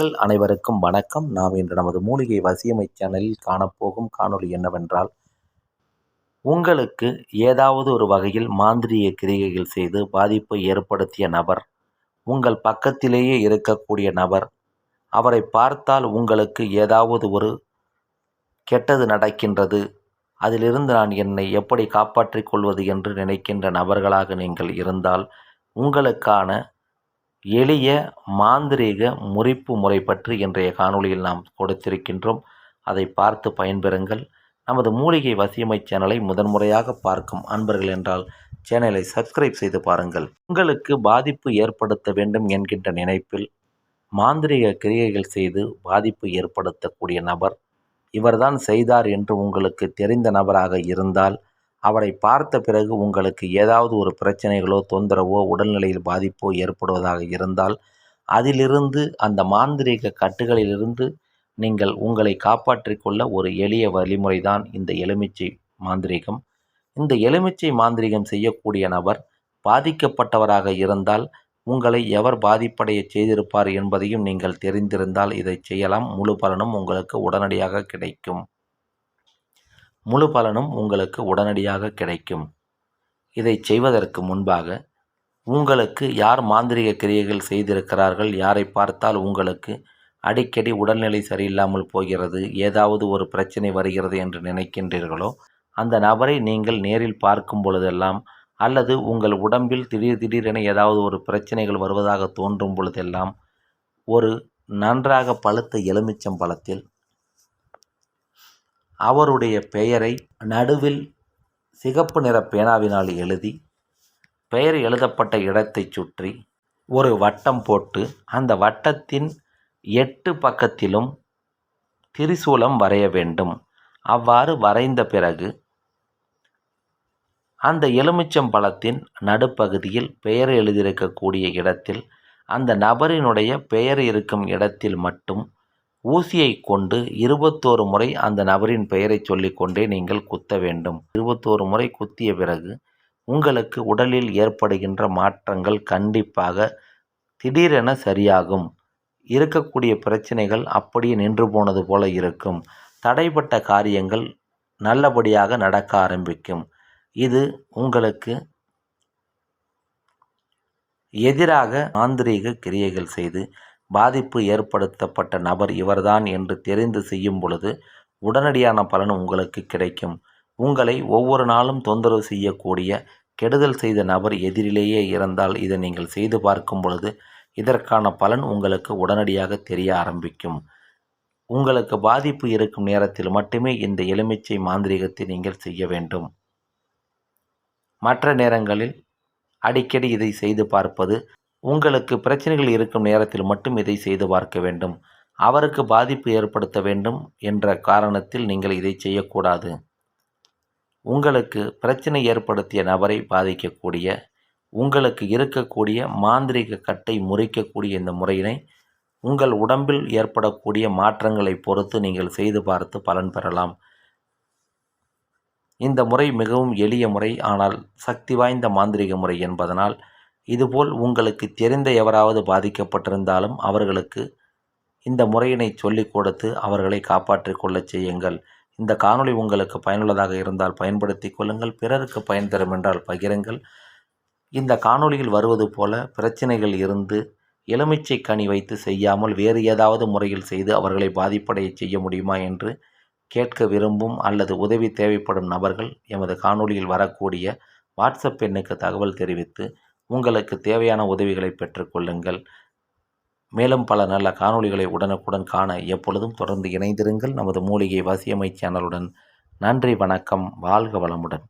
மக்கள் அனைவருக்கும் வணக்கம். நாம் இன்று நமது மூலிகை வசியமை சேனலில் காணப்போகும் காணொளி என்னவென்றால் உங்களுக்கு ஏதாவது ஒரு வகையில் மாந்திரிய கிரிகைகள் செய்து பாதிப்பை ஏற்படுத்திய நபர் உங்கள் பக்கத்திலேயே இருக்கக்கூடிய நபர் அவரை பார்த்தால் உங்களுக்கு ஏதாவது ஒரு கெட்டது நடக்கின்றது அதிலிருந்து நான் என்னை எப்படி காப்பாற்றிக் கொள்வது என்று நினைக்கின்ற நபர்களாக நீங்கள் இருந்தால் உங்களுக்கான எளிய மாந்திரீக முறிப்பு முறை பற்றி இன்றைய காணொளியில் நாம் கொடுத்திருக்கின்றோம். அதை பார்த்து பயன்பெறுங்கள். நமது மூலிகை வசியமை சேனலை முதன்முறையாக பார்க்கும் அன்பர்கள் என்றால் சேனலை சப்ஸ்கிரைப் செய்து பாருங்கள். உங்களுக்கு பாதிப்பு ஏற்படுத்த வேண்டும் என்கின்ற நினைப்பில் மாந்திரிக கிரியைகள் செய்து பாதிப்பு ஏற்படுத்தக்கூடிய நபர் இவர்தான் செய்தார் என்று உங்களுக்கு தெரிந்த நபராக இருந்தால் அவரை பார்த்த பிறகு உங்களுக்கு ஏதாவது ஒரு பிரச்சனைகளோ தொந்தரவோ உடல்நிலையில் பாதிப்போ ஏற்படுவதாக இருந்தால் அதிலிருந்து அந்த மாந்திரீக கட்டுகளிலிருந்து நீங்கள் உங்களை காப்பாற்றிக் கொள்ள ஒரு எளிய வழிமுறை தான் இந்த எலுமிச்சை மாந்திரீகம். இந்த எலுமிச்சை மாந்திரீகம் செய்யக்கூடிய நபர் பாதிக்கப்பட்டவராக இருந்தால் உங்களை எவர் பாதிப்படைய செய்திருப்பார் என்பதையும் நீங்கள் தெரிந்திருந்தால் இதை செய்யலாம். முழு பலனும் உங்களுக்கு உடனடியாக கிடைக்கும். முழு பலனும் உங்களுக்கு உடனடியாக கிடைக்கும். இதை செய்வதற்கு முன்பாக உங்களுக்கு யார் மாந்திரிக கிரியைகள் செய்திருக்கிறார்கள் யாரை பார்த்தால் உங்களுக்கு அடிக்கடி உடல்நிலை சரியில்லாமல் போகிறது ஏதாவது ஒரு பிரச்சனை வருகிறது என்று நினைக்கின்றீர்களோ அந்த நபரை நீங்கள் நேரில் பார்க்கும் பொழுதெல்லாம் அல்லது உங்கள் உடம்பில் திடீர் திடீரென ஏதாவது ஒரு பிரச்சனைகள் வருவதாக தோன்றும் பொழுதெல்லாம் ஒரு நன்றாக பழுத்த எலுமிச்சம் பழத்தில் அவருடைய பெயரை நடுவில் சிகப்பு நிற பேனாவினால் எழுதி பெயர் எழுதப்பட்ட இடத்தைச் சுற்றி ஒரு வட்டம் போட்டு அந்த வட்டத்தின் எட்டு பக்கத்திலும் திரிசூலம் வரைய வேண்டும். அவ்வாறு வரைந்த பிறகு அந்த எலுமிச்சம் பழத்தின் நடுப்பகுதியில் பெயர் எழுதியிருக்கக்கூடிய இடத்தில் அந்த நபரினுடைய பெயர் இருக்கும் இடத்தில் மட்டும் ஊசியை கொண்டு இருபத்தோரு முறை அந்த நபரின் பெயரை சொல்லிக்கொண்டே நீங்கள் குத்த வேண்டும். இருபத்தோரு முறை குத்திய பிறகு உங்களுக்கு உடலில் ஏற்படுகின்ற மாற்றங்கள் கண்டிப்பாக திடீரென சரியாகும். இருக்கக்கூடிய பிரச்சனைகள் அப்படியே நின்று போனது போல இருக்கும். தடைப்பட்ட காரியங்கள் நல்லபடியாக நடக்க ஆரம்பிக்கும். இது உங்களுக்கு எதிராக ஆந்திரீக கிரியைகள் செய்து பாதிப்பு ஏற்படுத்தப்பட்ட நபர் இவர்தான் என்று தெரிந்து செய்யும் பொழுது உடனடியான பலன் உங்களுக்கு கிடைக்கும். உங்களை ஒவ்வொரு நாளும் தொந்தரவு செய்யக்கூடிய கெடுதல் செய்த நபர் எதிரிலேயே இருந்தால் இதை நீங்கள் செய்து பார்க்கும் பொழுது இதற்கான பலன் உங்களுக்கு உடனடியாக தெரிய ஆரம்பிக்கும். உங்களுக்கு பாதிப்பு இருக்கும் நேரத்தில் மட்டுமே இந்த எலுமிச்சை மாந்திரிகத்தை நீங்கள் செய்ய வேண்டும். மற்ற நேரங்களில் அடிக்கடி இதை செய்து பார்ப்பது உங்களுக்கு பிரச்சனைகள் இருக்கும் நேரத்தில் மட்டும் இதை செய்து பார்க்க வேண்டும். அவருக்கு பாதிப்பு ஏற்படுத்த வேண்டும் என்ற காரணத்தில் நீங்கள் இதை செய்யக்கூடாது. உங்களுக்கு பிரச்சனை ஏற்படுத்திய நபரை பாதிக்கக்கூடிய உங்களுக்கு இருக்கக்கூடிய மாந்திரிக கட்டை முறிக்கக்கூடிய இந்த முறையினை உங்கள் உடம்பில் ஏற்படக்கூடிய மாற்றங்களை பொறுத்து நீங்கள் செய்து பார்த்து பலன் பெறலாம். இந்த முறை மிகவும் எளிய முறை. ஆனால் சக்தி வாய்ந்த மாந்திரிக முறை என்பதனால் இதுபோல் உங்களுக்கு தெரிந்த எவராவது பாதிக்கப்பட்டிருந்தாலும் அவர்களுக்கு இந்த முறையினை சொல்லிக் கொடுத்து அவர்களை காப்பாற்றிக் கொள்ளச் செய்யுங்கள். இந்த காணொளி உங்களுக்கு பயனுள்ளதாக இருந்தால் பயன்படுத்தி கொள்ளுங்கள். பிறருக்கு பயன் தரும் என்றால் பகிருங்கள். இந்த காணொளியில் வருவது போல பிரச்சனைகள் இருந்து எலுமிச்சை கனி வைத்து செய்யாமல் வேறு ஏதாவது முறையில் செய்து அவர்களை பாதிப்படைய செய்ய முடியுமா என்று கேட்க விரும்பும் அல்லது உதவி தேவைப்படும் நபர்கள் எமது காணொளியில் வரக்கூடிய வாட்ஸ்அப் எண்ணுக்கு தகவல் தெரிவித்து உங்களுக்கு தேவையான உதவிகளை பெற்றுக்கொள்ளுங்கள். மேலும் பல நல்ல காணொளிகளை உடனுக்குடன் காண எப்பொழுதும் தொடர்ந்து இணைந்திருங்கள். நமது மூலிகை வசியமை சேனலுடன் நன்றி வணக்கம் வாழ்க வளமுடன்.